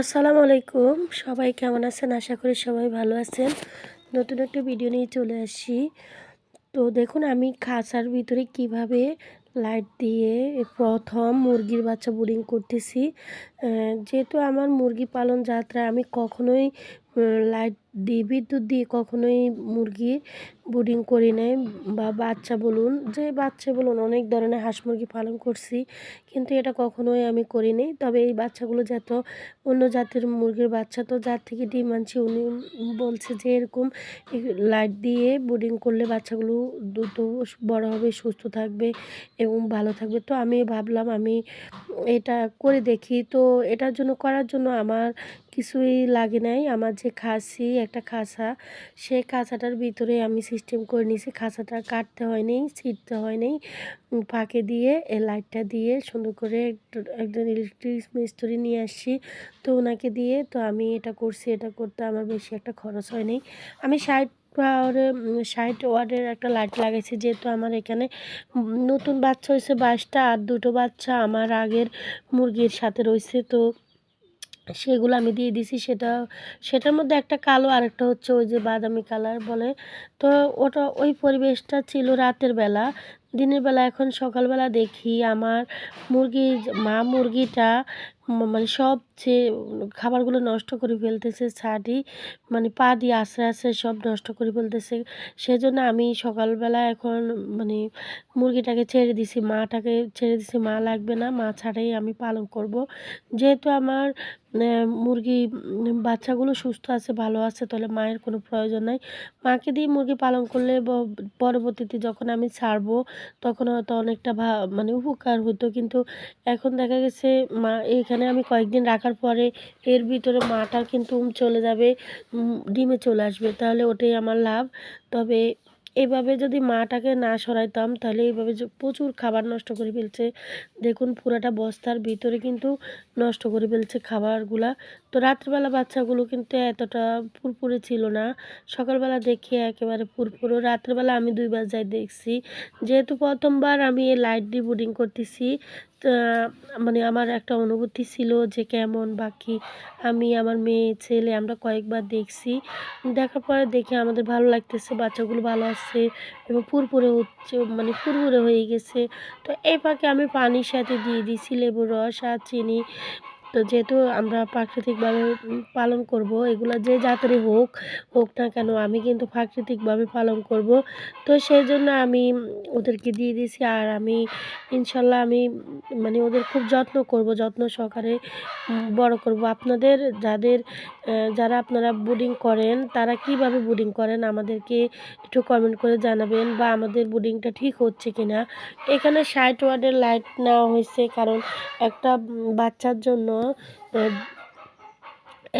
আসসালামু আলাইকুম। সবাই কেমন আছেন? আশা করি সবাই ভালো আছেন। নতুন একটা ভিডিও নিয়ে চলে আসি। তো দেখুন, আমি খাঁচার ভিতরে কীভাবে লাইট দিয়ে প্রথম মুরগির বাচ্চা বোরিং করতেছি। যেহেতু আমার মুরগি পালন যাত্রা আমি কখনোই লাইট দিয়ে বিদ্যুৎ দিয়ে কখনোই মুরগি ব্রুডিং করি নাই বা বাচ্চা বলুন, যে বাচ্চা বলুন, অনেক ধরনের হাঁস মুরগি পালন করছি, কিন্তু এটা কখনোই আমি করিনি তবে এই বাচ্চাগুলো যত, অন্য জাতের মুরগির বাচ্চা, তো যার থেকে ডিম আনছি, উনি বলছে যে এরকম লাইট দিয়ে ব্রুডিং করলে বাচ্চাগুলো দ্রুত বড় হবে, সুস্থ থাকবে এবং ভালো থাকবে। তো আমি ভাবলাম আমি এটা করে দেখি। তো এটার জন্য, করার জন্য আমার কিছুই লাগে নাই। আমার যে খাসি, একটা খাঁচা সেই খাঁচাটার ভিতরে আমি সিস্টেম করে নিয়েছি। খাঁচাটা কাটতে হয়নি, ছিটতে হয়নি। ফাঁকে দিয়ে এই লাইটটা দিয়ে সুন্দর করে একজন ইলেকট্রিক মিস্ত্রি নিয়ে আসছি। তো ওনাকে দিয়ে, তো আমি এটা করছি, এটা করতে আমার বেশি একটা খরচ হয়নি। আমি ষাট পাওয়ারে ষাট ওয়ার্ডের একটা লাইট লাগাইছি, যেহেতু আমার এখানে নতুন বাচ্চা হয়েছে, বাইশটা আর দুটো বাচ্চা আমার আগের মুরগির সাথে রয়েছে। তো সেগুলো আমি দিয়ে দিছি, সেটা, সেটার মধ্যে একটা কালো আর একটা হচ্ছে ওই যে বাদামি কালার বলে। তো ওটা, ওই পরিবেশটা ছিল রাতের বেলা। দিনের বেলা এখন সকালবেলা দেখি আমার মুরগি, মা মুরগিটা মানে সব যে খাবারগুলো নষ্ট করে ফেলতেছে, ছাড়ি মানে পা দিয়ে আস্তে আস্তে সব নষ্ট করে ফেলতেছে। সেজন্য আমি সকালবেলা এখন মানে মুরগিটাকে ছেড়ে দিছি, মাটাকে ছেড়ে দিছি, মা লাগবে না, মা ছাড়াই আমি পালন করব। যেহেতু আমার মুরগি বাচ্চাগুলো সুস্থ আছে, ভালো আছে, তাহলে মায়ের কোনো প্রয়োজন নাই। মাকে দিয়ে মুরগি পালন করলে পরবর্তীতে যখন আমি ছাড়বো তখন হয়তো অনেকটা ভা মানে উপকার হতো। কিন্তু এখন দেখা গেছে, মা, এখানে আমি কয়েকদিন রাখার পরে এর ভিতরে মাটা কিন্তু চলে যাবে ডিমে চলে আসবে। তাহলে ওটাই আমার লাভ। তবে এভাবে যদি মাটাকে না সরাইতাম, তাহলে এইভাবে প্রচুর খাবার নষ্ট করে ফেলছে। দেখুন পুরাটা বস্তার ভিতরে কিন্তু নষ্ট করে ফেলছে খাবারগুলা। তো রাত্রিবেলা বাচ্চাগুলো কিন্তু এতটা ফুরফুরে ছিল না। সকালবেলা দেখি একেবারে ফুরফুরো। রাত্রিবেলা আমি দুইবার যাই দেখছি। যেহেতু প্রথমবার আমি এই লাইট দিয়ে বোর্ডিং করতেছি মানে আমার একটা অনুভূতি ছিল যে কেমন বাকি আমি, আমার মেয়ে, ছেলে আমরা কয়েকবার দেখছি। দেখার পরে দেখে আমাদের ভালো লাগতেছে, বাচ্চাগুলো ভালো আছে এবং ফুরফুরে হচ্ছে মানে ফুরফুরে হয়ে গেছে। তো এই ফাঁকে আমি পানির সাথে দিয়ে দিয়েছি লেবুর রস আর চিনি। তো যেহেতু আমরা প্রাকৃতিকভাবে পালন করব, এগুলো যে জাতেরই হোক হোক না কেন আমি কিন্তু প্রাকৃতিকভাবে পালন করব। তো সেই জন্য আমি ওদেরকে দিয়ে দিয়েছি আর আমি ইনশাল্লাহ আমি মানে ওদের খুব যত্ন করব, যত্ন সহকারে বড় করব। আপনাদের যাদের যারা আপনারা বোর্ডিং করেন, তারা কীভাবে বোর্ডিং করেন আমাদেরকে একটু কমেন্ট করে জানাবেন বা আমাদের বোর্ডিংটা ঠিক হচ্ছে কি না এখানে ষাট ওয়ার্ডের লাইট নেওয়া হয়েছে কারণ একটা বাচ্চার জন্য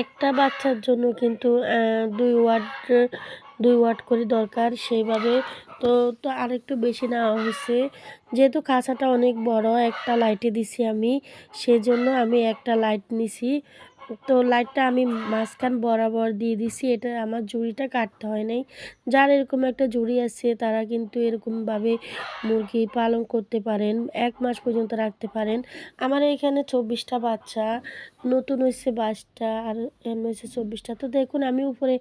একটা বাচ্চার জন্য কিন্তু দুই ওয়াট দুই ওয়াট করে দরকার সেইভাবে। তো তো আর একটু বেশি নেওয়া হয়েছে। যেহেতু কাঁচাটা অনেক বড়, একটা লাইটে দিছি আমি, সেজন্য আমি একটা লাইট নিছি। তো লাইটটা আমি মাঝখান বরাবর দিয়ে দিছি। এটা আমার জুড়িটা কাটতে হয় নাই। যার এরকম একটা জুড়ি আছে, তারা কিন্তু এরকমভাবে মুরগি পালন করতে পারেন, এক মাস পর্যন্ত রাখতে পারেন। আমার এখানে চব্বিশটা বাচ্চা, নতুন হয়েছে বাইশটা আর এমনি হয়েছে চব্বিশটা। তো দেখুন, আমি উপরে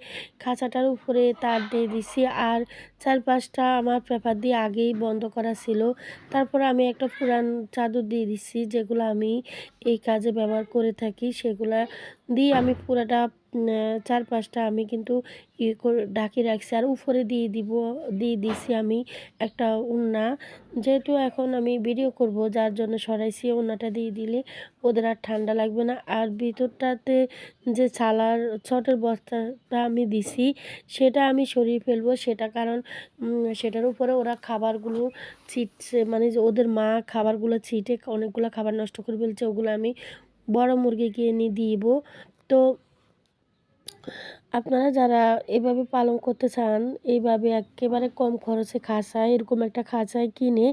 খাঁচাটার উপরে তার দিয়ে দিছি আর চার পাঁচটা আমার পেপার দিয়ে আগেই বন্ধ করা ছিল। তারপর আমি একটা পুরান চাদর দিয়ে দিছি, যেগুলো আমি এই কাজে ব্যবহার করে থাকি। সেগুলা দিয়ে আমি পুরাটা উম, চার পাঁচটা আমি কিন্তু ইয়ে করে ঢাকি রাখছি। আর উপরে দিয়ে দিব দিয়ে দিছি আমি একটা উন্না। যেহেতু এখন আমি ভিডিও করব যার জন্য সরাইছি ওনাটা দিয়ে দিলে ওদের আর ঠান্ডা লাগবে না। আর ভিতরটাতে যে ছালার ছটের বস্তাটা আমি দিছি সেটা আমি সরিয়ে ফেলব। সেটা কারণ সেটার উপরে ওরা খাবারগুলো ছিটছে মানে যে ওদের মা খাবারগুলো ছিটে অনেকগুলো খাবার নষ্ট করে ফেলছে ওগুলো আমি বড় মুরগিকে এনে দিব। তো আপনারা যারা এভাবে পালন করতে চান এইভাবে একেবারে কম খরচে খাঁচায় এরকম একটা খাঁচায় কিনে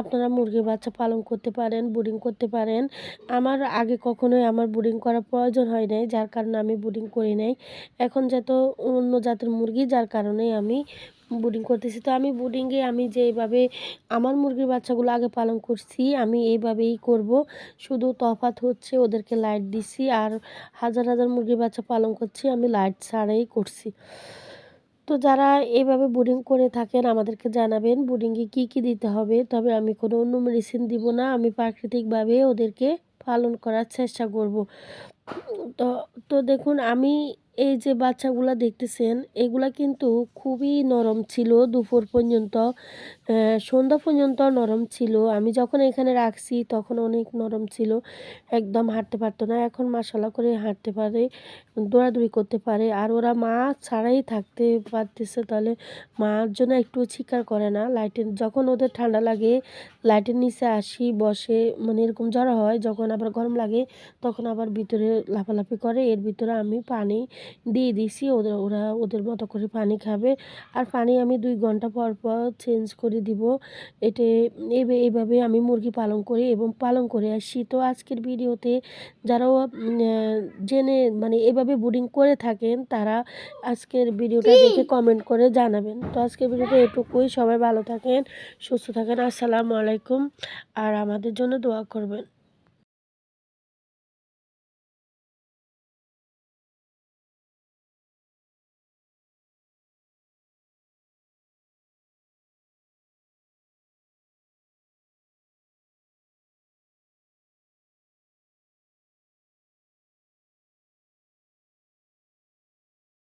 আপনারা মুরগির বাচ্চা পালন করতে পারেন ব্রুডিং করতে পারেন। আমার আগে কখনোই আমার ব্রুডিং করার প্রয়োজন হয় নাই, যার কারণে আমি ব্রুডিং করি নাই। এখন যত অন্য জাতের মুরগি, যার কারণে আমি বুডিং করতেছি। তো আমি বুডিংয়ে আমি যেভাবে আমার মুরগির বাচ্চাগুলো আগে পালন করছি, আমি এইভাবেই করব। শুধু তফাৎ হচ্ছে ওদেরকে লাইট দিছি আর হাজার হাজার মুরগির বাচ্চা পালন করছি, আমি লাইট ছাড়াই করছি। তো যারা এভাবে বোর্ডিং করে থাকেন, আমাদেরকে জানাবেন বোর্ডিংয়ে কি কি দিতে হবে। তবে আমি কোনো অন্য মেডিসিন দিব না, আমি প্রাকৃতিকভাবে ওদেরকে পালন করার চেষ্টা করব। তো তো দেখুন, আমি এই যে বাচ্চাগুলা দেখতেছেন, এগুলা কিন্তু খুবই নরম ছিল দুপুর পর্যন্ত। সন্ধ্যা পর্যন্ত নরম ছিল। আমি যখন এখানে রাখছি তখন অনেক নরম ছিল। একদম হাঁটতে পারতো না। এখন মাসালা করে হাঁটতে পারে, দৌড়াদৌড়ি করতে পারে। আর ওরা মা ছাড়াই থাকতে পারতেছে। তাহলে মার জন্য একটু চিকার করে না। লাইটের, যখন ওদের ঠান্ডা লাগে, লাইটের নিচে আসি, বসে মানে এরকম জ্বর হয়, যখন আবার গরম লাগে, তখন আবার ভিতরে লাফালাফি করে। এর ভিতরে আমি পানি দিয়ে দিছি ওদের ওরা ওদের মতো করে পানি খাবে। আর পানি আমি দুই ঘণ্টা পর পর চেঞ্জ করে দিব। এতে এইভাবে আমি মুরগি পালন করি এবং পালন করে আসি তো আজকের ভিডিওতে যারাও জেনে মানে এভাবে বোর্ডিং করে থাকেন তারা আজকের ভিডিওটা দেখে কমেন্ট করে জানাবেন। তো আজকের ভিডিওটা এটুকুই। সবাই ভালো থাকেন সুস্থ থাকেন। আসসালামু আলাইকুম। আর আমাদের জন্য দোয়া করবেন।